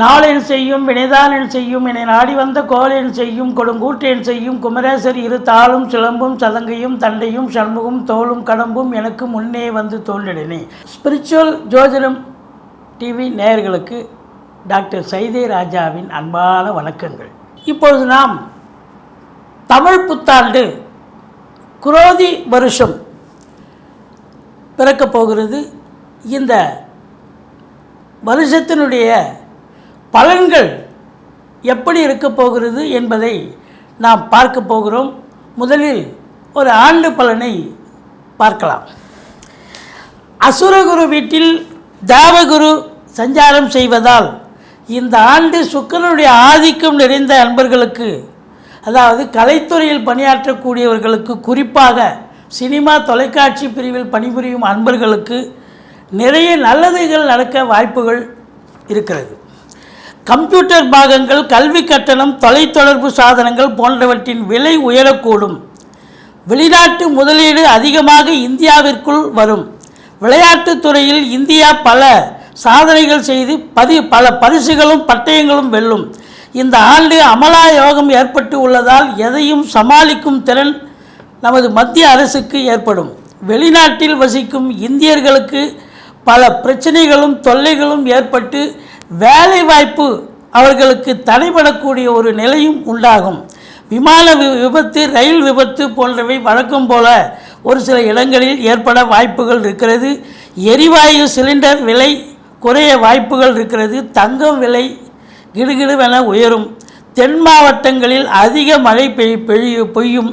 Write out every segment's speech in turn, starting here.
நாளென் செய்யும் வினைதானன் செய்யும் என நாடி வந்த கோலென் செய்யும் கொடுங்கூட்டேன் செய்யும் குமரேசர் இரு தாளும் சிலம்பும் சதங்கையும் தண்டையும் சண்முகம் தோளும் கடம்பும் எனக்கு முன்னே வந்து தோன்றினே ஸ்பிரிச்சுவல் ஜோதிடம் டிவி நேயர்களுக்கு டாக்டர் சைதே ராஜாவின் அன்பான வணக்கங்கள். இப்பொழுது நாம் தமிழ் புத்தாண்டு குரோதி வருஷம் பிறக்கப் போகிறது. இந்த வருஷத்தினுடைய பலன்கள் எப்படி இருக்க போகிறது என்பதை நாம் பார்க்க போகிறோம். முதலில் ஒரு ஆண்டு பலனை பார்க்கலாம். அசுரகுரு வீட்டில் தேவகுரு சஞ்சாரம் செய்வதால் இந்த ஆண்டு சுக்கிரனுடைய ஆதிக்கம் நிறைந்த அன்பர்களுக்கு அதாவது கலைத்துறையில் பணியாற்றக்கூடியவர்களுக்கு குறிப்பாக சினிமா தொலைக்காட்சி பிரிவில் பணிபுரியும் அன்பர்களுக்கு நிறைய நல்லதுகள் நடக்க வாய்ப்புகள் இருக்கிறது. கம்ப்யூட்டர் பாகங்கள் கல்வி கட்டணம் தொலைத்தொடர்பு சாதனங்கள் போன்றவற்றின் விலை உயரக்கூடும். வெளிநாட்டு முதலீடு அதிகமாக இந்தியாவிற்குள் வரும். விளையாட்டுத் துறையில் இந்தியா பல சாதனைகள் செய்து பதி பல பரிசுகளும் பட்டயங்களும் வெல்லும். இந்த ஆண்டு அமலா யோகம் ஏற்பட்டு உள்ளதால் எதையும் சமாளிக்கும் திறன் நமது மத்திய அரசுக்கு ஏற்படும். வெளிநாட்டில் வசிக்கும் இந்தியர்களுக்கு பல பிரச்சனைகளும் தொல்லைகளும் ஏற்பட்டு வேலைவாய்ப்பு அவர்களுக்கு தடைபடக்கூடிய ஒரு நிலையும் உண்டாகும். விமான விபத்து ரயில் விபத்து போன்றவை வழக்கம் போல ஒரு சில இடங்களில் ஏற்பட வாய்ப்புகள் இருக்கிறது. எரிவாயு சிலிண்டர் விலை குறைய வாய்ப்புகள் இருக்கிறது. தங்கம் விலை கிடுகிடுவென உயரும். தென் மாவட்டங்களில் அதிக மழை பெய் பெய்யும்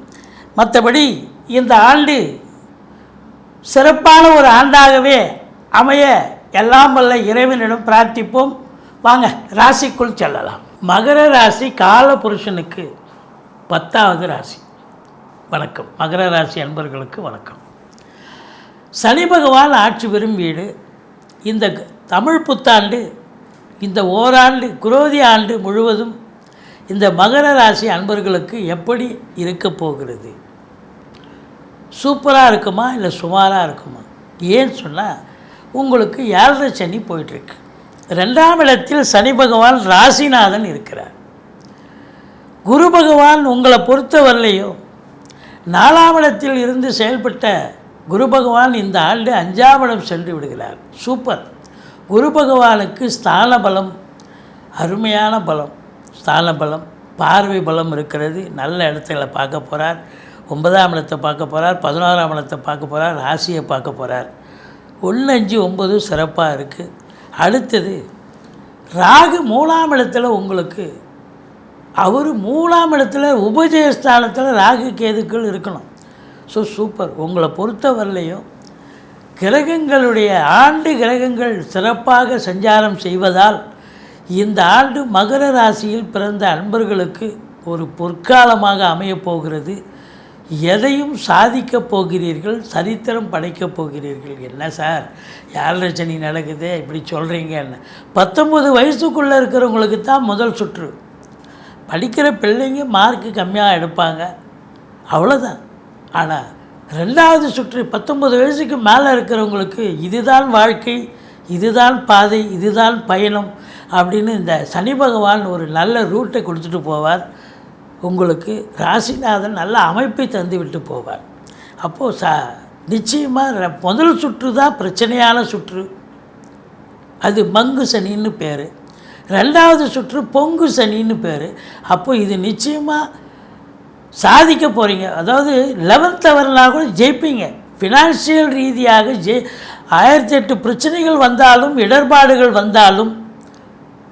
மற்றபடி இந்த ஆண்டு சிறப்பான ஒரு ஆண்டாகவே அமைய எல்லாம் வல்ல இறைவனிடம் பிரார்த்திப்போம். வாங்க ராசிக்குள் செல்லலாம். மகர ராசி கால புருஷனுக்கு பத்தாவது ராசி. வணக்கம். மகர ராசி அன்பர்களுக்கு வணக்கம். சனி பகவான் ஆட்சி பெறும் வீடு. இந்த தமிழ் புத்தாண்டு இந்த ஓராண்டு குரோதி ஆண்டு முழுவதும் இந்த மகர ராசி அன்பர்களுக்கு எப்படி இருக்க போகிறது? சூப்பராக இருக்குமா இல்லை சுமாராக இருக்குமா? ஏன்னு சொன்னால் உங்களுக்கு ஏழரை சனி போயிட்டுருக்கு. ரெண்டாம் இடத்தில் சனி பகவான் ராசிநாதன் இருக்கிறார். குரு பகவான் உங்களை பொறுத்தவரையிலையும் நாலாம் இடத்தில் இருந்து செயல்பட்ட குரு பகவான் இந்த ஆண்டு அஞ்சாம் இடம் சென்று விடுகிறார். சூப்பர். குரு பகவானுக்கு ஸ்தான பலம் அருமையான பலம். ஸ்தான பலம் பார்வை பலம் இருக்கிறது. நல்ல இடத்துல பார்க்க போகிறார் ஒன்பதாம் இடத்தை பார்க்க போகிறார் பதினோராம் இடத்தை பார்க்க போகிறார் ராசியை பார்க்க போகிறார் ஒன்று அஞ்சு ஒம்பது சிறப்பாக இருக்குது அடுத்தது ராகு மூணாம் இடத்துல உங்களுக்கு அவர் மூணாம் இடத்துல உபஜயஸ்தானத்தில் ராகு கேதுக்கள் இருக்கணும். ஸோ சூப்பர் உங்களை பொறுத்தவரையிலையும் கிரகங்களுடைய ஆண்டு கிரகங்கள் சிறப்பாக சஞ்சாரம் செய்வதால் இந்த ஆண்டு மகர ராசியில் பிறந்த அன்பர்களுக்கு ஒரு பொற்காலமாக அமையப்போகிறது எதையும் சாதிக்கப் போகிறீர்கள் சரித்திரம் படைக்கப் போகிறீர்கள். என்ன சார்? யார் சனி நடக்குது? இப்படி சொல்கிறீங்க என்ன? பத்தொம்பது வயசுக்குள்ளே இருக்கிறவங்களுக்கு தான் முதல் சுற்று. படிக்கிற பிள்ளைங்க மார்க்கு கம்மியாக எடுப்பாங்க. அவ்வளோதான் ஆனால் ரெண்டாவது சுற்று பத்தொம்பது வயசுக்கு மேலே இருக்கிறவங்களுக்கு இதுதான் வாழ்க்கை இதுதான் பாதை இதுதான் பயணம் அப்படின்னு இந்த சனி பகவான் ஒரு நல்ல ரூட்டை கொடுத்துட்டு போவார். உங்களுக்கு ராசிநாதன் நல்ல அமைப்பை தந்து விட்டு போவார். அப்போது ச நிச்சயமாக முதல் சுற்று தான் பிரச்சனையான சுற்று. அது மங்கு சனின்னு பேர். ரெண்டாவது சுற்று பொங்கு சனின்னு பேர். அப்போ இது நிச்சயமாக சாதிக்க போகிறீங்க அதாவது லெவன்த் லெவல்னா கூட ஜெயிப்பீங்க. ஃபினான்ஷியல் ரீதியாக ஜெய் ஆயிரத்தி எட்டு பிரச்சனைகள் வந்தாலும் இடர்பாடுகள் வந்தாலும்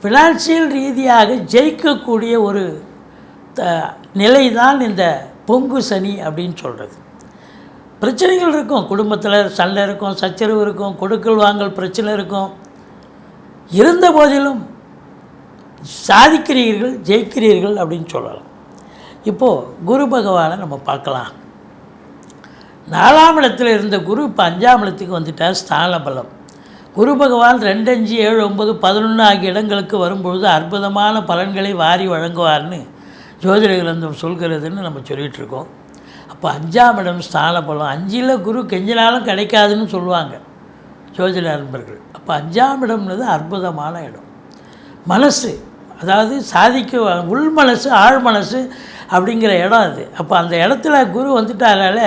ஃபினான்சியல் ரீதியாக ஜெயிக்கக்கூடிய ஒரு த நிலை தான் இந்த பொங்கு சனி அப்படின்னு சொல்கிறது பிரச்சனைகள் இருக்கும். குடும்பத்தில் சண்டை இருக்கும் சச்சரவு இருக்கும் கொடுக்கல் வாங்கல் பிரச்சனை இருக்கும். இருந்த போதிலும் சாதிக்கிறீர்கள் ஜெயிக்கிறீர்கள் அப்படின்னு சொல்லலாம். இப்போது குரு பகவானை நம்ம பார்க்கலாம். நாலாம் இடத்தில் இருந்த குரு இப்போ அஞ்சாம் இடத்துக்கு வந்துட்டார் ஸ்தான பலம் குரு பகவான் ரெண்டு அஞ்சு ஏழு ஒன்பது பதினொன்று ஆகிய இடங்களுக்கு வரும்பொழுது அற்புதமான பலன்களை வாரி வழங்குவார்னு ஜோதிட கிரந்தம் சொல்கிறதுன்னு நம்ம சொல்லிகிட்டு இருக்கோம் அப்போ அஞ்சாம் இடம் ஸ்தான பலம். அஞ்சில் குரு கெஞ்சினாலும் கிடைக்காதுன்னு சொல்லுவாங்க ஜோதிட நண்பர்கள் அப்போ அஞ்சாம் இடம்ன்றது அற்புதமான இடம். மனசு அதாவது சாதிக்க உள் மனசு ஆழ் மனசு அப்படிங்கிற இடம் அது. அப்போ அந்த இடத்துல குரு வந்துட்டாரால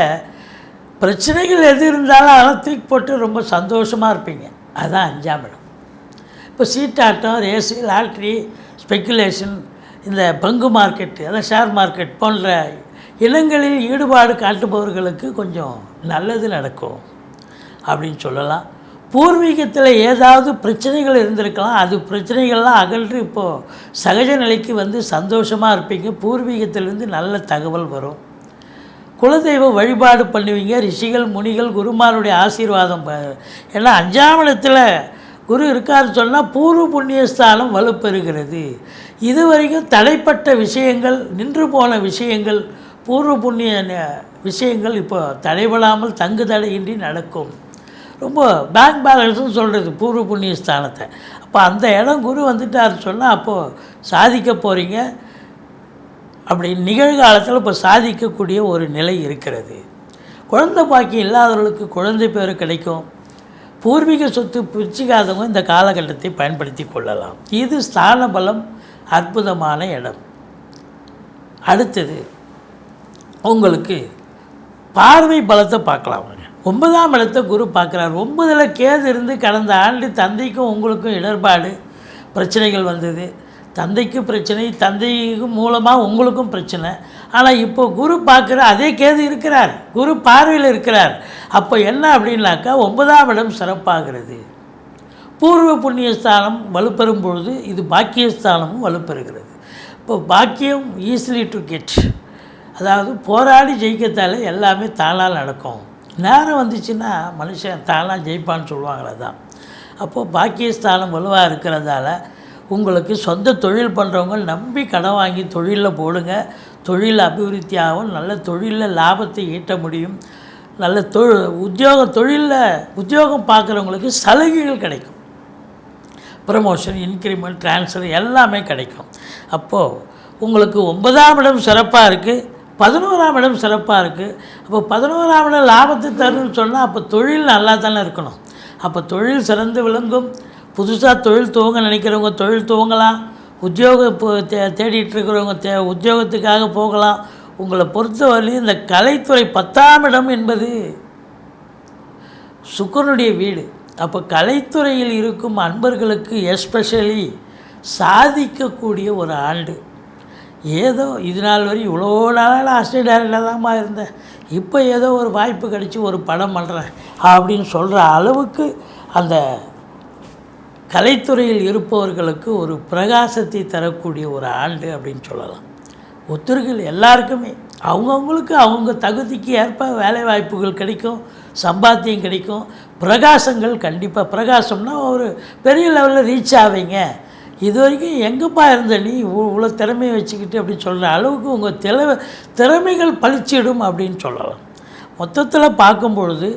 பிரச்சனைகள் எது இருந்தாலும் அதெல்லாம் தூக்கி போட்டு ரொம்ப சந்தோஷமாக இருப்பீங்க. அதுதான் அஞ்சாம் இடம். இப்போ சீட்டாட்டம் ரேஸு லாட்ரி ஸ்பெக்குலேஷன் இந்த பங்கு மார்க்கெட் அதான் ஷேர் மார்க்கெட் போன்ற இனங்களில் ஈடுபாடு காட்டுபவர்களுக்கு கொஞ்சம் நல்லது நடக்கும் அப்படின்னு சொல்லலாம். பூர்வீகத்தில் ஏதாவது பிரச்சனைகள் இருந்திருக்கலாம். அது பிரச்சனைகள்லாம் அகன்று இப்போது சகஜ நிலைக்கு வந்து சந்தோஷமாக இருப்பீங்க. பூர்வீகத்திலேருந்து நல்ல தகவல் வரும். குலதெய்வ வழிபாடு பண்ணுவீங்க ரிஷிகள் முனிகள் குருமாருடைய ஆசீர்வாதம் ப- ஏன்னா அஞ்சாம் இடத்துல குரு இருக்காருன்னு சொன்னால் பூர்வ புண்ணியஸ்தானம் வலுப்பெறுகிறது. இது வரைக்கும் தடைப்பட்ட விஷயங்கள் நின்று போன விஷயங்கள் பூர்வ புண்ணிய ந- விஷயங்கள் இப்போ தடைபடாமல் தங்கு தடையின்றி நடக்கும். ரொம்ப பேங்க் பேலன்ஸ்னு சொல்கிறது பூர்வ புண்ணிய ஸ்தானத்தை அப்போ அந்த இடம் குரு வந்துட்டாருன்னு சொன்னால் அப்போது சாதிக்க போகிறீங்க அப்படி நிகழ்காலத்தில் இப்போ சாதிக்கக்கூடிய ஒரு நிலை இருக்கிறது. குழந்தை பாக்கியம் இல்லாதவர்களுக்கு குழந்தை பேர் கிடைக்கும். பூர்வீக சொத்து பிரிச்சிக்காதவங்க இந்த காலகட்டத்தை பயன்படுத்தி கொள்ளலாம். இது ஸ்தான பலம் அற்புதமான இடம். அடுத்தது உங்களுக்கு பார்வை பலத்தை பார்க்கலாம். ஒன்பதாம் இடத்தை குரு பார்க்குறார். ஒன்பதில் கேது இருந்து கடந்த ஆண்டு தந்தைக்கும் உங்களுக்கும் இடர்பாடு பிரச்சனைகள் வந்தது. தந்தைக்கும் பிரச்சனை தந்தைக்கு மூலமாக உங்களுக்கும் பிரச்சனை. ஆனால் இப்போ குரு பார்க்குற அதே கேது இருக்கிறார். குரு பார்வையில் இருக்கிறார். அப்போ என்ன அப்படின்னாக்கா ஒன்பதாம் இடம் சிறப்பாகிறது. பூர்வ புண்ணியஸ்தானம் வலுப்பெறும் பொழுது இது பாக்கியஸ்தானமும் வலுப்பெறுகிறது. இப்போ பாக்கியம் ஈஸிலி டு கெட் அதாவது போராடி ஜெயிக்கத்தால எல்லாமே தானாக நடக்கும். நேரம் வந்துச்சுன்னா மனுஷன் தானாக ஜெயிப்பான்னு சொல்லுவாங்களே தான் அப்போது பாக்கியஸ்தானம் வலுவாக இருக்கிறதால உங்களுக்கு சொந்த தொழில் பண்ணுறவங்க நம்பி கடன் வாங்கி தொழிலில் போடுங்க. தொழில் அபிவிருத்தி ஆகும் நல்ல தொழிலில் லாபத்தை ஈட்ட முடியும். நல்ல தொழில் உத்தியோக தொழிலில் உத்தியோகம் பார்க்குறவங்களுக்கு சலுகைகள் கிடைக்கும். ப்ரமோஷன் இன்க்ரிமெண்ட் ட்ரான்ஸ்ஃபர் எல்லாமே கிடைக்கும். அப்போது உங்களுக்கு ஒன்பதாம் இடம் சிறப்பாக இருக்குது பதினோராம் இடம் சிறப்பாக இருக்குது அப்போ பதினோராம் இடம் லாபத்தை தருன்னு சொன்னால் அப்போ தொழில் நல்லா தானே இருக்கணும். அப்போ தொழில் சிறந்து விளங்கும். புதுசாக தொழில் துவங்க நினைக்கிறவங்க தொழில் துவங்கலாம். உத்தியோக இப்போ தே தேடிட்டு இருக்கிறவங்க தே உத்தியோகத்துக்காக போகலாம். உங்களை பொறுத்தவரையிலும் இந்த கலைத்துறை பத்தாம் இடம் என்பது சுக்கரனுடைய வீடு. அப்போ கலைத்துறையில் இருக்கும் அன்பர்களுக்கு எஸ்பெஷலி சாதிக்கக்கூடிய ஒரு ஆண்டு. ஏதோ இது நாள் வரை இவ்வளோ நாளாக நான் அசிஸ்டன்ட் டேரக்டராக தான்மா இருந்தேன். இப்போ ஏதோ ஒரு வாய்ப்பு கிடச்சி ஒரு படம் பண்ணுறேன் அப்படின்னு சொல்கிற அளவுக்கு அந்த கலைத்துறையில் இருப்பவர்களுக்கு ஒரு பிரகாசத்தை தரக்கூடிய ஒரு ஆண்டு அப்படின்னு சொல்லலாம். ஒத்துர்கள் எல்லாருக்குமே அவங்கவுங்களுக்கு அவங்க தகுதிக்கு ஏற்ப வேலை வாய்ப்புகள் கிடைக்கும் சம்பாத்தியம் கிடைக்கும் பிரகாசங்கள் கண்டிப்பாக பிரகாசம்னா ஒரு பெரிய லெவலில் ரீச் ஆவீங்க. இது வரைக்கும் எங்கேப்பா இருந்த நீ இவ்வளோ இவ்வளோ திறமையை வச்சுக்கிட்டு அப்படின்னு சொல்கிற அளவுக்கு உங்கள் திற திறமைகள் பளிச்சிடும் அப்படின்னு சொல்லலாம். மொத்தத்தில் பார்க்கும் பொழுது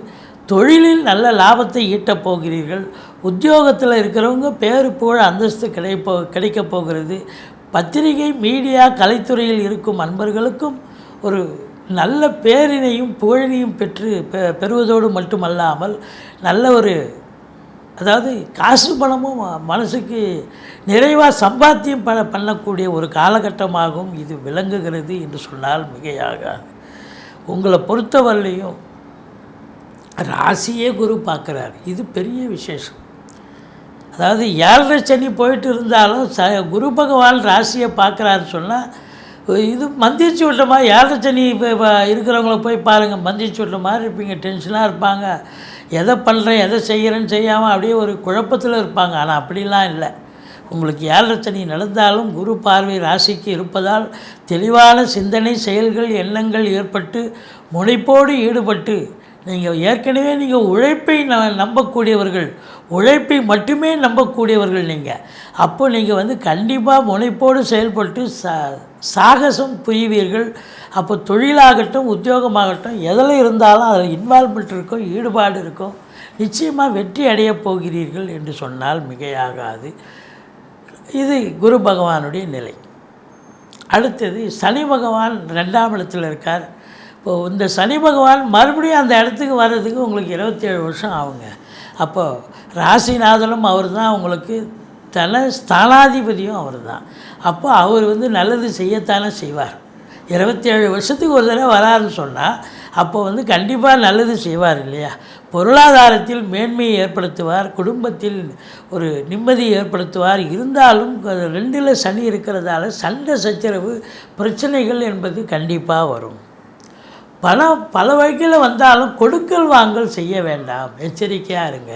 தொழிலில் நல்ல லாபத்தை ஈட்டப் போகிறீர்கள் உத்தியோகத்தில் இருக்கிறவங்க பேரு புகழ் அந்தஸ்து கிடைப்போ கிடைக்கப் போகிறது. பத்திரிகை மீடியா கலைத்துறையில் இருக்கும் அன்பர்களுக்கும் ஒரு நல்ல பேரினையும் புகழினையும் பெற்று பெ பெறுவதோடு மட்டுமல்லாமல் நல்ல ஒரு அதாவது காசு பணமும் மனசுக்கு நிறைவாக சம்பாத்தியம் ப பண்ணக்கூடிய ஒரு காலகட்டமாகவும் இது விளங்குகிறது என்று சொன்னால் மிகையாகாது உங்களை பொறுத்தவரையிலையும் ராசியே குரு பார்க்குறார். இது பெரிய விசேஷம். அதாவது ஏழரை சனி போயிட்டு இருந்தாலும் ச குரு பகவான் ராசியை பார்க்குறாரு சொன்னால் இது மந்திரிச்சு விட்ட மாதிரி ஏழரை சனி இப்போ இருக்கிறவங்கள போய் பாருங்கள் மந்திரிச்சு விட்ட மாதிரி இருப்பீங்க டென்ஷனாக இருப்பாங்க. எதை பண்ணுறேன் எதை செய்கிறேன்னு செய்யாமல் அப்படியே ஒரு குழப்பத்தில் இருப்பாங்க. ஆனால் அப்படிலாம் இல்லை. உங்களுக்கு ஏழரை சனி நடந்தாலும் குரு பார்வை ராசிக்கு இருப்பதால் தெளிவான சிந்தனை செயல்கள் எண்ணங்கள் ஏற்பட்டு முனைப்போடு ஈடுபட்டு நீங்கள் ஏற்கனவே நீங்கள் உழைப்பை ந நம்பக்கூடியவர்கள். உழைப்பை மட்டுமே நம்பக்கூடியவர்கள் நீங்கள் அப்போ நீங்கள் வந்து கண்டிப்பாக முனைப்போடு செயல்பட்டு சா சாகசம் புரிவீர்கள். அப்போ தொழிலாகட்டும் உத்தியோகமாகட்டும் எதில் இருந்தாலும் அதில் இன்வால்மெண்ட் இருக்கும் ஈடுபாடு இருக்கும் நிச்சயமாக வெற்றி அடையப் போகிறீர்கள் என்று சொன்னால் மிகையாகாது. இது குரு பகவானுடைய நிலை. அடுத்தது சனி பகவான் ரெண்டாம் இடத்துல இருக்கார். இப்போது இந்த சனி பகவான் மறுபடியும் அந்த இடத்துக்கு வர்றதுக்கு உங்களுக்கு இருபத்தேழு வருஷம் ஆகுங்க. அப்போது ராசிநாதனும் அவர் தான் உங்களுக்கு தன ஸ்தானாதிபதியும் அவர் தான் அப்போ அவர் வந்து நல்லது செய்யத்தானே செய்வார். இருபத்தேழு வருஷத்துக்கு ஒரு தடவை வராருன்னு சொன்னால் அப்போ வந்து கண்டிப்பாக நல்லது செய்வார் இல்லையா? பொருளாதாரத்தில் மேன்மையை ஏற்படுத்துவார் குடும்பத்தில் ஒரு நிம்மதியை ஏற்படுத்துவார். இருந்தாலும் ரெண்டில் சனி இருக்கிறதால சண்டை சச்சரவு பிரச்சனைகள் என்பது கண்டிப்பாக வரும். பணம் பல வகையில் வந்தாலும் கொடுக்கல் வாங்கல் செய்ய வேண்டாம். எச்சரிக்கையாக இருங்க.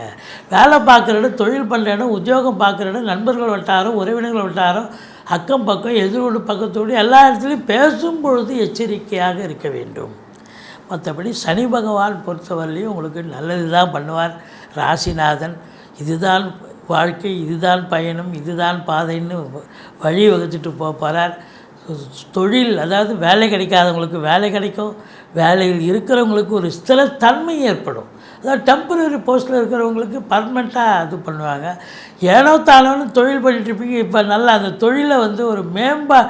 வேலை பார்க்குற இடம் தொழில் பண்ணுற இடம் உத்தியோகம் பார்க்குற இடம் நண்பர்கள் வட்டாரம் உறவினர்கள் வட்டாரம் அக்கம் பக்கம் எதிரோடு பக்கத்தோடு எல்லா இடத்துலையும் பேசும் பொழுது எச்சரிக்கையாக இருக்க வேண்டும். மற்றபடி சனி பகவான் பொறுத்தவரையிலையும் உங்களுக்கு நல்லது தான் பண்ணுவார். ராசிநாதன் இதுதான் வாழ்க்கை இதுதான் பயணம் இதுதான் பாதைன்னு வழி வகுத்துட்டு போகிறார் தொழில் அதாவது வேலை கிடைக்காதவங்களுக்கு வேலை கிடைக்கும் வேலையில் இருக்கிறவங்களுக்கு ஒரு ஸ்திரத்தன்மை ஏற்படும். அதாவது டெம்பரரி போஸ்ட்டில் இருக்கிறவங்களுக்கு பர்மனெண்ட்டாக இது பண்ணுவாங்க. ஏனோ தானோன்னு தொழில் பண்ணிட்டுருப்பீங்க இப்போ நல்லா அந்த தொழிலை வந்து ஒரு மேம்பா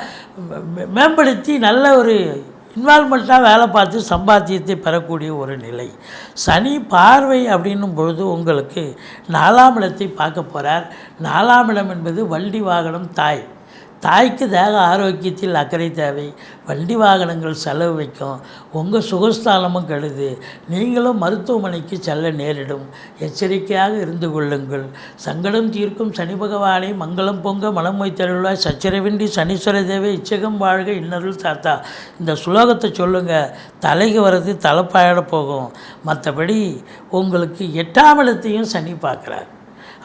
மே- மேம்படுத்தி நல்ல ஒரு இன்வால்மெண்ட்டாக வேலை பார்த்து சம்பாத்தியத்தை பெறக்கூடிய ஒரு நிலை. சனி பார்வை அப்படின்னும் பொழுது உங்களுக்கு நாலாம் இடத்தை பார்க்க போகிறார் நாலாம் இடம் என்பது வண்டி வாகனம் தாய். தாய்க்கு தேக ஆரோக்கியத்தில் அக்கறை தேவை. வண்டி வாகனங்கள் செலவு வைக்கும். உங்கள் சுகஸ்தானமும் கெடுது. நீங்களும் மருத்துவமனைக்கு செல்ல நேரிடும். எச்சரிக்கையாக இருந்து கொள்ளுங்கள். சங்கடம் தீர்க்கும் சனி பகவானை மங்களம் பொங்க மனம் வைத்தருளாய் சச்சரவின்றி சனீஸ்வர தேவை இச்சகம் வாழ்க இன்னருள் தாத்தா இந்த சுலோகத்தை சொல்லுங்கள் தலைக்கு வர்றது தலைப்பாயிட போகும். மற்றபடி உங்களுக்கு எட்டாம் இடத்தையும் சனி பார்க்குறார்.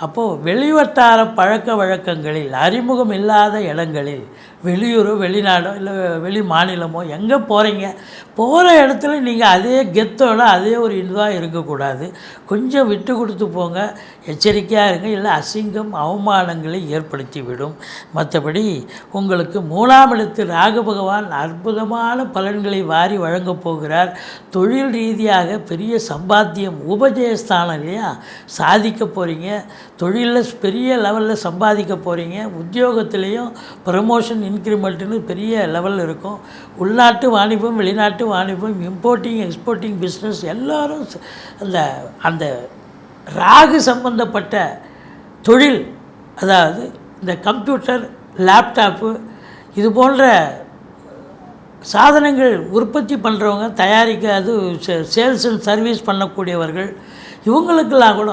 அப்போது வெளிவட்டார பழக்க வழக்கங்களில் அறிமுகம் இல்லாத இடங்களில் வெளியூரோ வெளிநாடோ இல்லை வெளி மாநிலமோ எங்கே போகிறீங்க போகிற இடத்துல நீங்கள் அதே கெத்தோட அதே ஒரு இதுவாக இருக்கக்கூடாது. கொஞ்சம் விட்டு கொடுத்து போங்க. எச்சரிக்கையாக இருங்க. இல்லை அசிங்கம் அவமானங்களை ஏற்படுத்தி விடும் மற்றபடி உங்களுக்கு மூணாம் இடத்து ராகு பகவான் அற்புதமான பலன்களை வாரி வழங்கப் போகிறார். தொழில் ரீதியாக பெரிய சம்பாத்தியம் உபஜயஸ்தானம் இல்லையா சாதிக்க போகிறீங்க தொழிலில் பெரிய லெவலில் சம்பாதிக்க போகிறீங்க உத்தியோகத்திலையும் ப்ரமோஷன் இன்க்ரிமெண்ட்டுன்னு பெரிய லெவலில் இருக்கும். உள்நாட்டு வாணிபம் வெளிநாட்டு வாணிபம் இம்போர்ட்டிங் எக்ஸ்போர்ட்டிங் பிஸ்னஸ் எல்லோரும் அந்த அந்த ராகு சம்பந்தப்பட்ட தொழில் அதாவது இந்த கம்ப்யூட்டர் லேப்டாப்பு இது போன்ற சாதனங்கள் உற்பத்தி பண்ணுறவங்க தயாரிக்க அது சேல்ஸ் அண்ட் சர்வீஸ் பண்ணக்கூடியவர்கள் இவங்களுக்கெல்லாம் கூட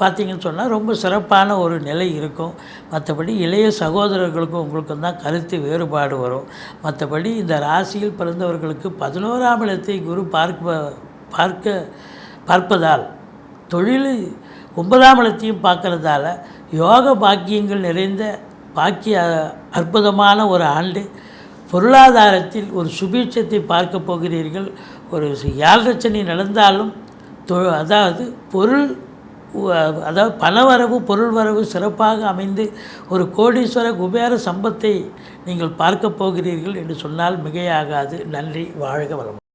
பார்த்தீங்கன்னு சொன்னால் ரொம்ப சிறப்பான ஒரு நிலை இருக்கும். மற்றபடி இளைய சகோதரர்களுக்கும் உங்களுக்கும் தான் கருத்து வேறுபாடு வரும். மற்றபடி இந்த ராசியில் பிறந்தவர்களுக்கு பதினோராம் இடத்தை குரு பார்க்க பார்க்க பார்ப்பதால் தொழில் ஒன்பதாம் இடத்தையும் பார்க்குறதால யோக பாக்கியங்கள் நிறைந்த பாக்கிய அற்புதமான ஒரு ஆண்டு. பொருளாதாரத்தில் ஒரு சுபீட்சத்தை பார்க்க போகிறீர்கள். ஒரு யாழ்ரச்சனை நடந்தாலும் தொ அதாவது பொருள் அதாவது பலவரவு பொருள் வரவு சிறப்பாக அமைந்து ஒரு கோடீஸ்வர குபேர சம்பத்தை நீங்கள் பார்க்க போகிறீர்கள் என்று சொன்னால் மிகையாகாது. நன்றி வாழ்க வளம்